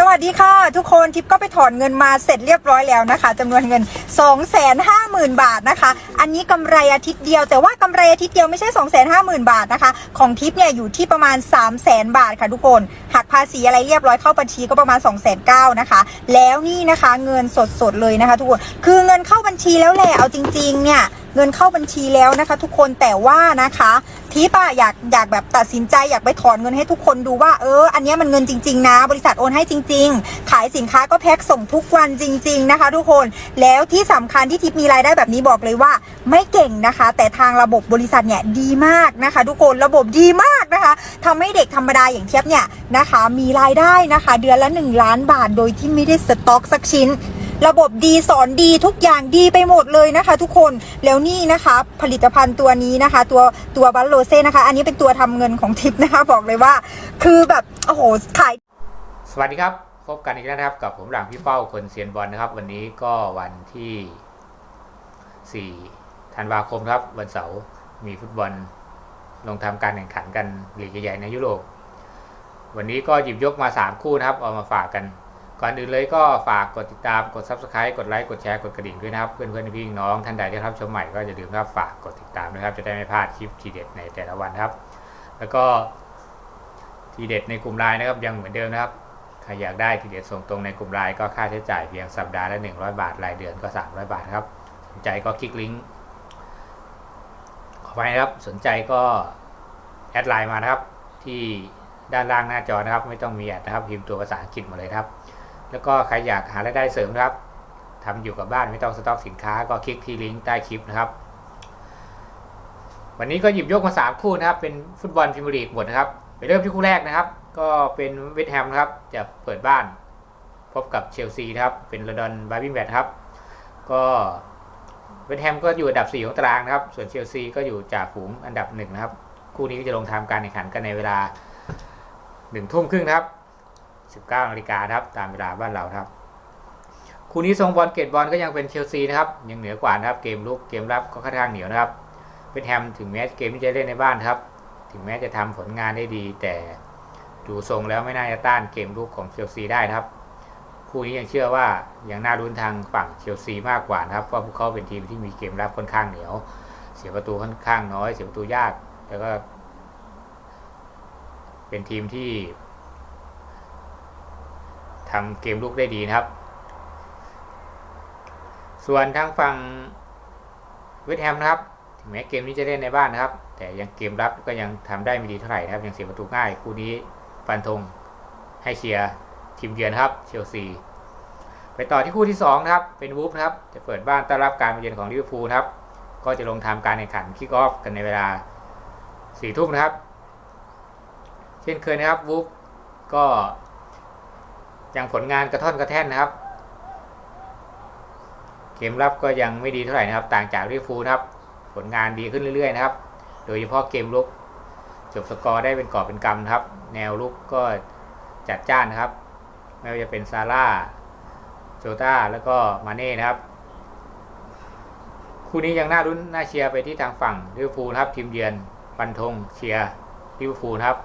สวัสดีค่ะ ทุกคนทิปก็ไปถอนเงินมาเสร็จเรียบร้อยแล้วนะคะจำนวนเงิน 250,000 บาทนะคะ อันนี้กำไรอาทิตย์เดียว แต่ว่ากำไรอาทิตย์เดียวไม่ใช่ 250,000 บาทนะคะ ของทิปเนี่ยอยู่ที่ประมาณ 300,000 บาทค่ะทุกคนหักภาษีอะไรเรียบร้อยเข้าบัญชีก็ประมาณ209,000นะคะ แล้วนี่นะคะเงินสดๆเลยนะคะ ทุกคนคือเงินเข้าบัญชีแล้วแหละเอาจริง ๆ เนี่ย เงินเข้าบัญชีแล้วนะคะ ทุกคนแต่ว่านะคะทิปอะอยากอยากแบบตัดสินใจอยากไปถอนเงินให้ทุกคนดูว่าเอออันนี้มันเงินจริง ๆ นะ บริษัทโอนให้จริง ๆ ขายสินค้าก็แพ็คส่งทุกวันจริง ๆ นะคะ ทุกคนแล้วที่สำคัญที่ทิปมีรายได้แบบนี้บอกเลยว่า ไม่เก่งนะคะ แต่ทางระบบบริษัทเนี่ยดีมากนะคะ ทุกคนระบบดีมากนะคะทำให้เด็กธรรมดาอย่างเทียบเนี่ยนะคะ มีรายได้นะคะ เดือนละ 1 ล้านบาทโดยที่ไม่ได้สต็อกสักชิ้น ระบบดีสอนดีทุกอย่างดีไปหมดเลยนะคะ ทุกคนแล้วนี่นะคะ ผลิตภัณฑ์ตัวนี้นะคะ ตัวตัวบัลโลเซ่นะคะ อันนี้เป็นตัวทำเงินของทิปนะคะ บอกเลยว่า คือแบบโอ้โหขาย สวัสดีครับ พบกันอีกแล้วนะครับกับผมหลังพี่เป้าคนเซียนบอลนะครับ วันนี้ก็วันที่ 4 ธันวาคมครับ วันเสาร์มีฟุตบอลลงทำการแข่งขันกันลีกใหญ่ๆในยุโรปวันนี้ก็หยิบยกมา 3 คู่นะครับ เอามาฝากกัน ก่อนอื่นเลยก็ฝากกดติดตามกด Subscribe กดไลค์กดแชร์กดกระดิ่งด้วยนะครับ เพื่อนๆพี่น้องท่านใดที่รับชมใหม่ก็อย่าลืมนะครับฝากกดติดตามนะครับ จะได้ไม่พลาดคลิปทีเด็ดในแต่ละวันครับ แล้วก็ทีเด็ดในกลุ่มไลน์นะครับยังเหมือนเดิมนะครับใครอยากได้ทีเด็ดส่งตรงในกลุ่มไลน์ก็ค่าใช้จ่ายเพียงสัปดาห์ละ100 บาทรายเดือนก็ 300 บาทครับสนใจก็คลิกลิงก์ขอไปนะครับสนใจก็แอดไลน์มานะครับที่ด้านล่างหน้าจอนะครับ ไม่ต้องมีแอดนะครับพิมพ์ตัวภาษาอังกฤษมาเลยครับ แล้วก็ใครอยากหารายได้เสริมครับทำอยู่กับบ้านไม่ต้องสต็อกสินค้าก็คลิกที่ลิงก์ใต้คลิปนะครับ วันนี้ก็หยิบยกมา 3 คู่นะครับ เป็นฟุตบอลพรีเมียร์ลีกหมดนะครับ ไปเริ่มที่คู่แรกนะครับ ก็เป็นเวสต์แฮมนะครับ จะเปิดบ้าน พบกับเชลซีนะครับ เป็นลอนดอนบาร์บิงแบทครับ ก็เวสต์แฮมก็อยู่อันดับ 4 ของตารางนะครับ ส่วนเชลซีก็อยู่จ่าฝูงอันดับหนึ่งนะครับ คู่นี้ก็จะลงทำการแข่งขันกันในเวลา1ทุ่มครึ่งนะครับ 19นาฬิกาครับตามเวลาบ้านเราครับคู่นี้ทรงบอลเกตบอลก็ยังเป็นเชลซีนะครับยังเหนือกว่านะครับเกมลุกเกมรับก็ค่อนข้างเหนียวนะครับเวสต์แฮมถึงแม้เกมที่จะเล่นในบ้านครับ ถึงแม้จะทำผลงานได้ดี แต่ดูทรงแล้วไม่น่าจะต้านเกมลุกของเชลซีได้ครับคู่นี้ยังเชื่อว่ายังน่ารุ้นทางฝั่งเชลซีมากกว่านะครับเพราะพวกเขาเป็นทีมที่มีเกมรับค่อนข้างเหนียว เสียประตูค่อนข้างน้อย เสียประตูยากแล้วก็ เป็นทีมที่ ทำเกมลุกได้ดีนะครับ ส่วนทางฝั่งเวสแฮมนะครับถึงแม้เกมนี้จะเล่นในบ้านนะครับ แต่ยังเกมรับก็ยังทำได้ไม่ดีเท่าไหร่นะครับ ยังเสียประตูง่ายคู่นี้ฟันธงให้เชียร์ทีมเยือนครับเชลซีไปต่อที่คู่ที่2นะครับเป็นวูฟนะครับจะเปิดบ้านต้อนรับการมาเยือนของลิเวอร์พูลครับก็จะลงทำการแข่งขันคิกออฟกันในเวลา4ทุ่มนะครับ เช่นเคยนะครับวูฟก็ ยังผลงานกระท่อนกระแท่นนะครับ เกมรับก็ยังไม่ดีเท่าไหร่นะครับ ต่างจากลิเวอร์พูลนะครับ ผลงานดีขึ้นเรื่อยๆนะครับ โดยเฉพาะเกมลุกจบสกอร์ได้เป็นกอบเป็นกำครับ แนวลุกก็จัดจ้านนะครับ ไม่ว่าจะเป็นซาร่าโจต้าแล้วก็มาเน่นะครับคู่นี้ยังน่ารุ้นน่าเชียร์ไปที่ทางฝั่งลิเวอร์พูลนครับทีมเยือนฟันธงเชียร์ลิเวอร์พูลนครับ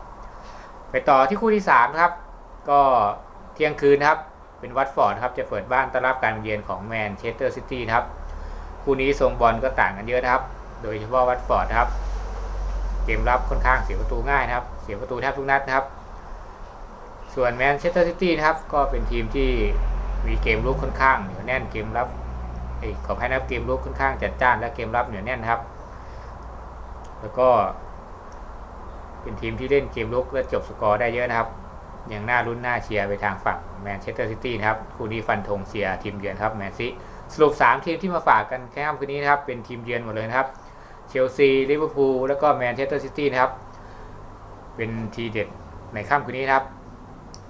ไปต่อที่คู่ที่3นะครับ ก็ เที่ยงคืนนะครับ เป็นวัตฟอร์ดครับจะเปิดบ้านต้อนรับการเยือนของแมนเชสเตอร์ซิตี้นะครับคู่นี้ทรงบอลก็ต่างกันเยอะนะครับ โดยเฉพาะวัตฟอร์ดครับ เกมรับค่อนข้างเสียประตูง่ายนะครับ เสียประตูแทบทุกนัดนะครับ ส่วนแมนเชสเตอร์ซิตี้นะครับ ก็เป็นทีมที่มีเกมลุกค่อนข้างเหนียวแน่นเกมรับอ้ขออภัยนะครับเกมลุกค่อนข้างจัดจ้านและเกมรับเหนียวแน่นครับ แล้วก็ เป็นทีมที่เล่นเกมลุกและจบสกอร์ได้เยอะนะครับ ยังน่ารุ้นน่าเชียร์ไปทางฝั่งแมนเชสเตอร์ซิตี้นะครับคู่นี้ฟันธงเชียร์ทีมเยือนครับแมนซิสรุป 3 ทีมที่มาฝากกันแค่ค่ำคืนนี้นะครับเป็นทีมเยือนหมดเลยนะครับเชลซีลิเวอร์พูลแล้วก็แมนเชสเตอร์ซิตี้นะครับเป็นทีเด็ดในค่ำคืนนี้นะครับ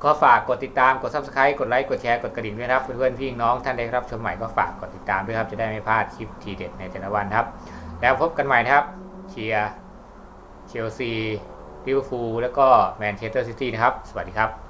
ก็ฝากกดติดตามกด subscribe กดไลค์กดแชร์กดกระดิ่งด้วยครับเพื่อนๆพี่น้องท่านใดครับชมใหม่ก็ฝากกดติดตามด้วยครับจะได้ไม่พลาดคลิปทีเด็ดในแต่ละวันครับ แล้วพบกันใหม่ครับเชียร์เชลซี ลิเวอร์พูลแล้วก็แมนเชสเตอร์ซิตี้นะครับ สวัสดีครับ